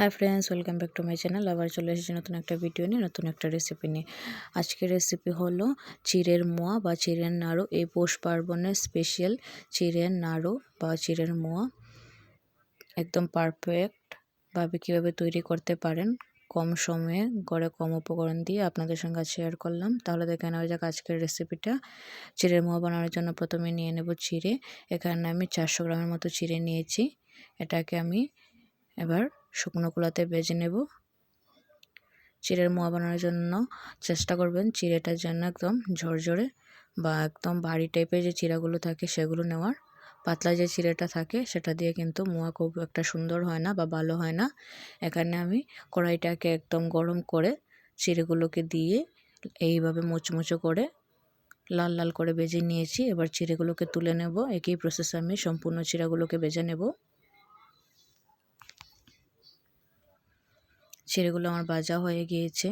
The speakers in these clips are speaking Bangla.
Hi friends, welcome back to my channel. আবার চলে এসেছি নতুন একটা ভিডিও নিয়ে, নতুন একটা রেসিপি নিয়ে। আজকের রেসিপি হলো চিড়ের মোয়া বা চিড়ের নাড়ু। এই পৌষ পার্বণের স্পেশাল চিড়ের নাড়ু বা চিড়ের মোয়া। একদম পারফেক্টভাবে কীভাবে তৈরি করতে পারেন, কম সময়ে, গড়ে কম উপকরণ দিয়ে আপনাদের সঙ্গে শেয়ার করলাম। তাহলে দেখে নেওয়া যাক আজকের রেসিপিটা চিড়ের মোয়া বানানোর জন্য প্রথমে নিয়ে নেব চিড়ে। এখানে আমি চারশো গ্রামের মতো চিড়ে নিয়েছি। এটাকে আমি এবার শুকনো কুলাতে বেজে নেব। চিড়ের মোয়া বানানোর জন্য চেষ্টা করবেন চিড়েটার জন্য একদম ঝরঝরে বা একদম ভারী টাইপের যে চিড়াগুলো থাকে সেগুলো নেওয়ার। পাতলা যে চিড়েটা থাকে সেটা দিয়ে কিন্তু মোয়া খুব একটা সুন্দর হয় না বা ভালো হয় না। এখানে আমি কড়াইটাকে একদম গরম করে চিড়েগুলোকে দিয়ে এইভাবে মুচমুচো করে লাল লাল করে বেজে নিয়েছি। এবার চিড়েগুলোকে তুলে নেব। একই প্রসেসে আমি সম্পূর্ণ চিড়াগুলোকে বেজে নেব। চিড়েগুলো আমার ভাজা হয়ে গিয়েছে।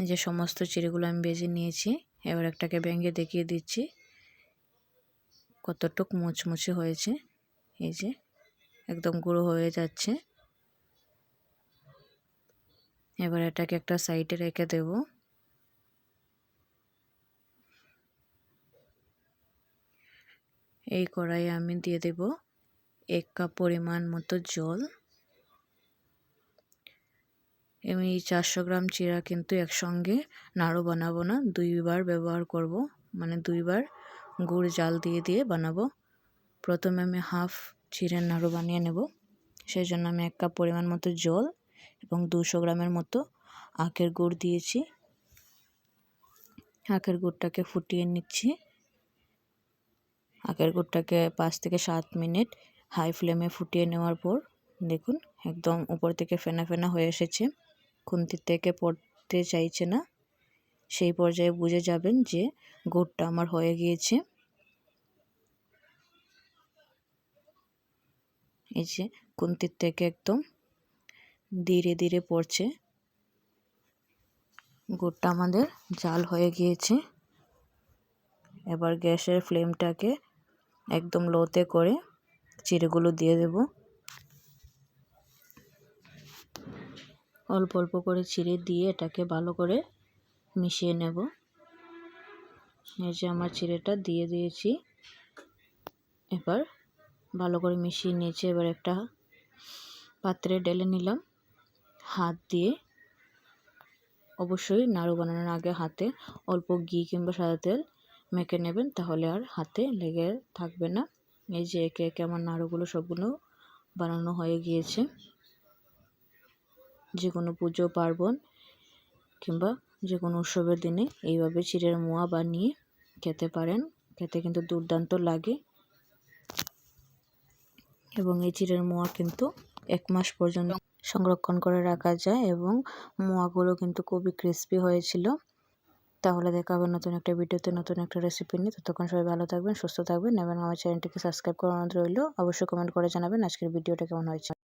যে সমস্ত চিড়েগুলো আমি বেজে নিয়েছি, এবার একটাকে ব্যাঙ্গে দেখিয়ে দিচ্ছি। কতটুক মুচমুচে হয়েছে, এই যে একদম গুঁড়ো হয়ে যাচ্ছে। এবার এটাকে একটা সাইডে রেখে দেব। এই কড়াই আমি দিয়ে দেব এক কাপ পরিমাণ মতো জল। আমি চারশো গ্রাম চিরা কিন্তু একসঙ্গে নাড়ু বানাবো না, দুইবার ব্যবহার করব। মানে দুইবার গুড় জাল দিয়ে দিয়ে বানাবো। প্রথমে আমি হাফ চিড়ের নাড়ু বানিয়ে নেব। সেই জন্য আমি এক কাপ পরিমাণ মতো জল এবং দুশো গ্রামের মতো আখের গুড় দিয়েছি। আখের গুড়টাকে ফুটিয়ে নিচ্ছি। আখের গুড়টাকে পাঁচ থেকে সাত মিনিট হাই ফ্লেমে ফুটিয়ে নেওয়ার পর দেখুন, একদম উপর থেকে ফেনা ফেনা হয়ে এসেছে। খুন্তির থেকে পড়তে চাইছে না, সেই পর্যায়ে বুঝে যাবেন যে গুড়টা আমার হয়ে গিয়েছে। এই যে খুন্তির থেকে একদম ধীরে ধীরে পড়ছে। গুড়টা আমাদের জাল হয়ে গিয়েছে। এবার গ্যাসের ফ্লেমটাকে একদম লোতে করে চিড়েগুলো দিয়ে দেবো। অল্প অল্প করে ছিঁড়ে দিয়ে এটাকে ভালো করে মিশিয়ে নেব। এই যে আমার চিড়েটা দিয়ে দিয়েছি। এবার ভালো করে মিশিয়ে নিয়েছি। এবার একটা পাত্রে ঢেলে নিলাম। হাত দিয়ে অবশ্যই নাড়ু বানানোর আগে হাতে অল্প ঘি কিংবা সাদা তেল মেখে নেবেন, তাহলে আর হাতে লেগে থাকবে না। এই যে একে একে আমার নাড়ুগুলো সবগুলো বানানো হয়ে গিয়েছে। যে কোনো পুজো, পার্বণ কিংবা যে কোনো উৎসবের দিনে এইভাবে চিড়ের মোয়া বানিয়ে খেতে পারেন। খেতে কিন্তু দুর্দান্ত লাগে। এবং এই চিড়ের মোয়া কিন্তু এক মাস পর্যন্ত সংরক্ষণ করে রাখা যায় এবং মোয়াগুলো কিন্তু খুবই ক্রিস্পি হয়েছিল। তাহলে দেখা হবে নতুন একটা ভিডিওতে নতুন একটা রেসিপি নিয়ে। ততক্ষণ সবাই ভালো থাকবেন, সুস্থ থাকবেন এবং আমার চ্যানেলটিকে সাবস্ক্রাইব করানো রইল। অবশ্যই কমেন্ট করে জানাবেন আজকের ভিডিওটা কেমন হয়েছে।